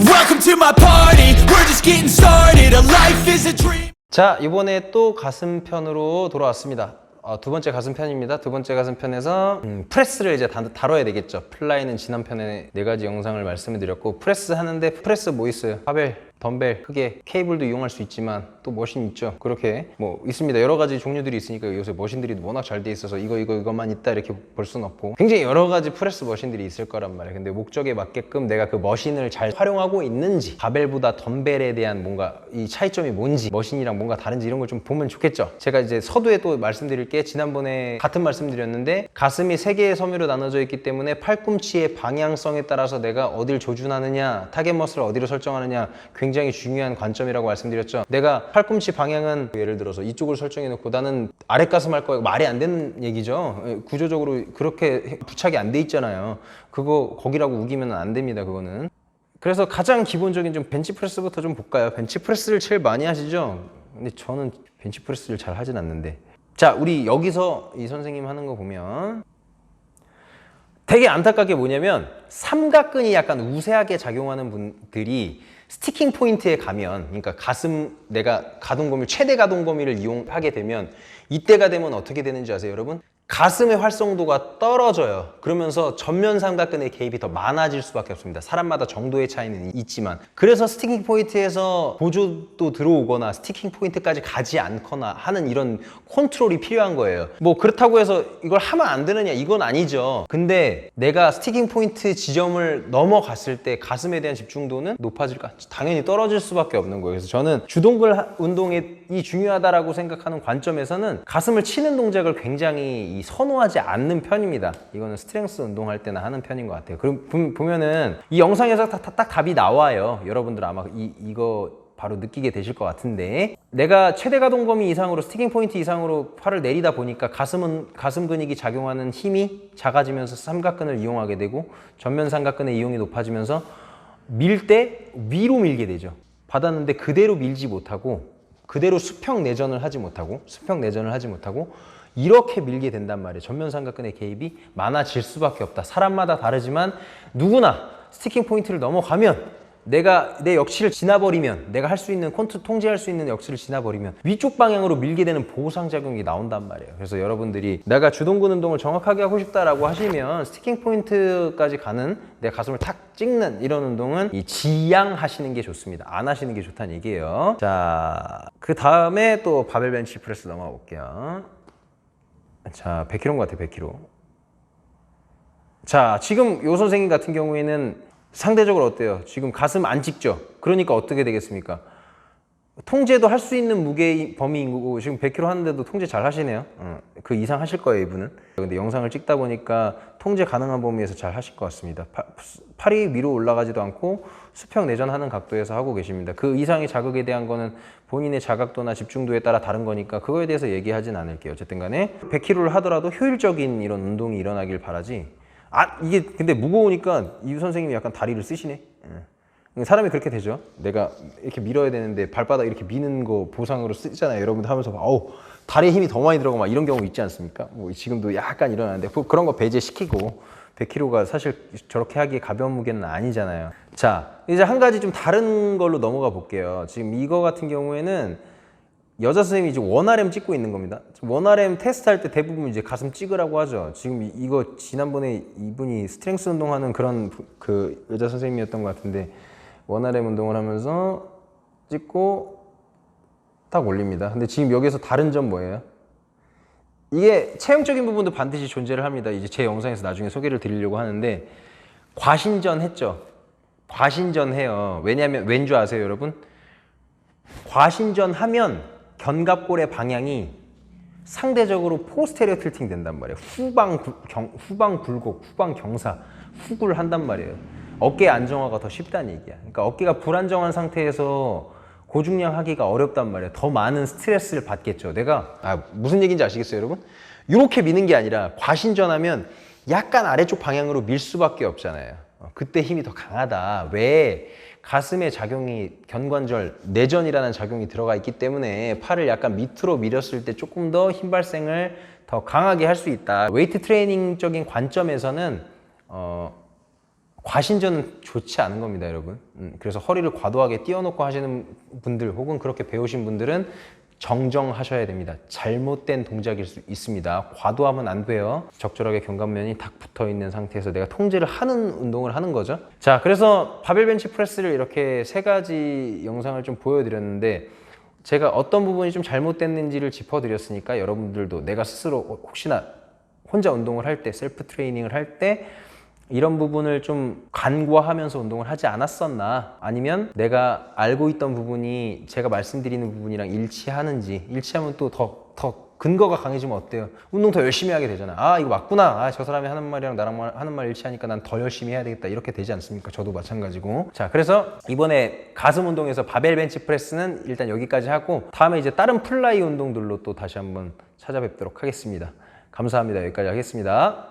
Welcome to my party. We're just getting started. A life is a dream. 자 이번에 또 가슴 편으로 돌아왔습니다. 어, 두 번째 가슴 편입니다. 두 번째 가슴 편에서 음, 프레스를 이제 다, 다뤄야 되겠죠. 플라이는 지난 편에 네 가지 영상을 말씀을 드렸고 프레스 하는데 프레스 뭐 있어요? 바벨, 덤벨, 크게 케이블도 이용할 수 있지만 또 머신 있죠. 그렇게 뭐 있습니다. 여러 가지 종류들이 있으니까 요새 머신들이 워낙 잘 돼 있어서 이거 이거 이것만 있다 이렇게 볼 수는 없고 굉장히 여러 가지 프레스 머신들이 있을 거란 말이에요. 근데 목적에 맞게끔 내가 그 머신을 잘 활용하고 있는지 바벨보다 덤벨에 대한 뭔가 이 차이점이 뭔지 머신이랑 뭔가 다른지 이런 걸 좀 보면 좋겠죠. 제가 이제 서두에 또 말씀드릴 게 지난번에 같은 말씀드렸는데 가슴이 세 개의 섬유로 나눠져 있기 때문에 팔꿈치의 방향성에 따라서 내가 어딜 조준하느냐 타겟 머슬을 어디로 설정하느냐 굉장히 중요한 관점이라고 말씀드렸죠. 내가 팔꿈치 방향은 예를 들어서 이쪽으로 설정해 놓고 나는 아랫 가슴 할 거야 말이 안 되는 얘기죠. 예, 구조적으로 그렇게 부착이 안 돼 있잖아요. 그거 거기라고 우기면 안 됩니다. 그거는. 그래서 가장 기본적인 좀 벤치프레스부터 좀 볼까요? 벤치프레스를 제일 많이 하시죠? 근데 저는 벤치프레스를 잘 하진 않는데. 자, 우리 여기서 이 선생님 하는 거 보면 되게 안타깝게 뭐냐면 삼각근이 약간 우세하게 작용하는 분들이 스티킹 포인트에 가면 그러니까 가슴 내가 가동 범위 최대 가동 범위를 이용하게 되면 이때가 되면 어떻게 되는지 아세요 여러분? 가슴의 활성도가 떨어져요. 그러면서 전면 삼각근의 개입이 더 많아질 수밖에 없습니다. 사람마다 정도의 차이는 있지만 그래서 스티킹 포인트에서 보조도 들어오거나 스티킹 포인트까지 가지 않거나 하는 이런 컨트롤이 필요한 거예요. 뭐 그렇다고 해서 이걸 하면 안 되느냐 이건 아니죠. 근데 내가 스티킹 포인트 지점을 넘어갔을 때 가슴에 대한 집중도는 높아질까? 당연히 떨어질 수밖에 없는 거예요. 그래서 저는 주동근 하- 운동이 중요하다라고 생각하는 관점에서는 가슴을 치는 동작을 굉장히 이 선호하지 않는 편입니다. 이거는 스트렝스 운동할 때나 하는 편인 것 같아요. 그럼 보- 보면은 이 영상에서 딱, 딱, 딱 답이 나와요. 여러분들 아마 이, 이거 바로 느끼게 되실 것 같은데 내가 최대 가동 범위 이상으로 스티킹 포인트 이상으로 팔을 내리다 보니까 가슴은 가슴 근육이 작용하는 힘이 작아지면서 삼각근을 이용하게 되고 전면 삼각근의 이용이 높아지면서 밀 때 위로 밀게 되죠. 받았는데 그대로 밀지 못하고 그대로 수평 내전을 하지 못하고 수평 내전을 하지 못하고 이렇게 밀게 된단 말이에요. 전면 삼각근의 개입이 많아질 수밖에 없다. 사람마다 다르지만 누구나 스티킹 포인트를 넘어가면 내가 내 역치를 지나버리면 내가 할 수 있는 컨트 통제할 수 있는 역치를 지나버리면 위쪽 방향으로 밀게 되는 보상 작용이 나온단 말이에요. 그래서 여러분들이 내가 주동근 운동을 정확하게 하고 싶다라고 하시면 스티킹 포인트까지 가는 내 가슴을 탁 찍는 이런 운동은 이 지양하시는 게 좋습니다. 안 하시는 게 좋다는 얘기예요. 자, 그 다음에 또 바벨 벤치 프레스 넘어가 볼게요. 자, 100kg인 것 같아요, 100kg. 자, 지금 요 선생님 같은 경우에는 상대적으로 어때요? 지금 가슴 안 찍죠? 그러니까 어떻게 되겠습니까? 통제도 할 수 있는 무게 범위인 거고 지금 100kg 하는데도 통제 잘 하시네요. 어, 그 이상 하실 거예요, 이분은. 근데 영상을 찍다 보니까 통제 가능한 범위에서 잘 하실 것 같습니다. 파- 팔이 위로 올라가지도 않고 수평 내전하는 각도에서 하고 계십니다. 그 이상의 자극에 대한 거는 본인의 자각도나 집중도에 따라 다른 거니까 그거에 대해서 얘기하진 않을게요. 어쨌든 간에 100kg를 하더라도 효율적인 이런 운동이 일어나길 바라지. 아, 이게 근데 무거우니까 이 선생님이 약간 다리를 쓰시네. 예. 사람이 그렇게 되죠. 내가 이렇게 밀어야 되는데 발바닥 이렇게 미는 거 보상으로 쓰잖아요. 여러분들 하면서 막, 어우 다리에 힘이 더 많이 들어가고 막 이런 경우 있지 않습니까? 뭐 지금도 약간 일어나는데 그- 그런 거 배제시키고 100kg가 사실 저렇게 하기에 가벼운 무게는 아니잖아요. 자 이제 한 가지 좀 다른 걸로 넘어가 볼게요. 지금 이거 같은 경우에는 여자 선생님이 지금 원RM 찍고 있는 겁니다. 원RM 테스트할 때 대부분 이제 가슴 찍으라고 하죠. 지금 이- 이거 지난번에 이분이 스트렝스 운동하는 그런 부- 그 여자 선생님이었던 것 같은데 원RM 운동을 하면서 찍고 딱 올립니다. 근데 지금 여기서 다른 점 뭐예요? 이게 체형적인 부분도 반드시 존재를 합니다. 이제 제 영상에서 나중에 소개를 드리려고 하는데 과신전 했죠. 과신전 해요. 왜냐하면 왠 줄 아세요, 여러분? 과신전 하면 견갑골의 방향이 상대적으로 포스테리어 틸팅 된단 말이에요. 후방 구- 경, 후방 굴곡, 후방 경사, 후굴 한단 말이에요. 어깨 안정화가 더 쉽다는 얘기야. 그러니까 어깨가 불안정한 상태에서 고중량 하기가 어렵단 말이에요. 더 많은 스트레스를 받겠죠. 내가 아, 무슨 얘기인지 아시겠어요, 여러분? 이렇게 미는 게 아니라 과신전하면 약간 아래쪽 방향으로 밀 수밖에 없잖아요. 어, 그때 힘이 더 강하다. 왜? 가슴의 작용이 견관절 내전이라는 작용이 들어가 있기 때문에 팔을 약간 밑으로 밀었을 때 조금 더 힘 발생을 더 강하게 할 수 있다. 웨이트 트레이닝적인 관점에서는 어, 과신전은 좋지 않은 겁니다, 여러분. 음, 그래서 허리를 과도하게 띄워놓고 하시는 분들 혹은 그렇게 배우신 분들은 정정하셔야 됩니다. 잘못된 동작일 수 있습니다. 과도하면 안 돼요. 적절하게 견갑면이 탁 붙어 있는 상태에서 내가 통제를 하는 운동을 하는 거죠. 자, 그래서 바벨 벤치 프레스를 이렇게 세 가지 영상을 좀 보여드렸는데 제가 어떤 부분이 좀 잘못됐는지를 짚어드렸으니까 여러분들도 내가 스스로 혹시나 혼자 운동을 할 때, 셀프 트레이닝을 할때 이런 부분을 좀 간과하면서 운동을 하지 않았었나 아니면 내가 알고 있던 부분이 제가 말씀드리는 부분이랑 일치하는지 일치하면 또더더 근거가 강해지면 어때요? 운동 더 열심히 하게 되잖아. 아 이거 맞구나. 아 저 사람이 하는 말이랑 나랑 말- 하는 말 일치하니까 난 더 열심히 해야 되겠다. 이렇게 되지 않습니까? 저도 마찬가지고. 자 그래서 이번에 가슴 운동에서 바벨 벤치 프레스는 일단 여기까지 하고 다음에 이제 다른 플라이 운동들로 또 다시 한번 찾아뵙도록 하겠습니다. 감사합니다. 여기까지 하겠습니다.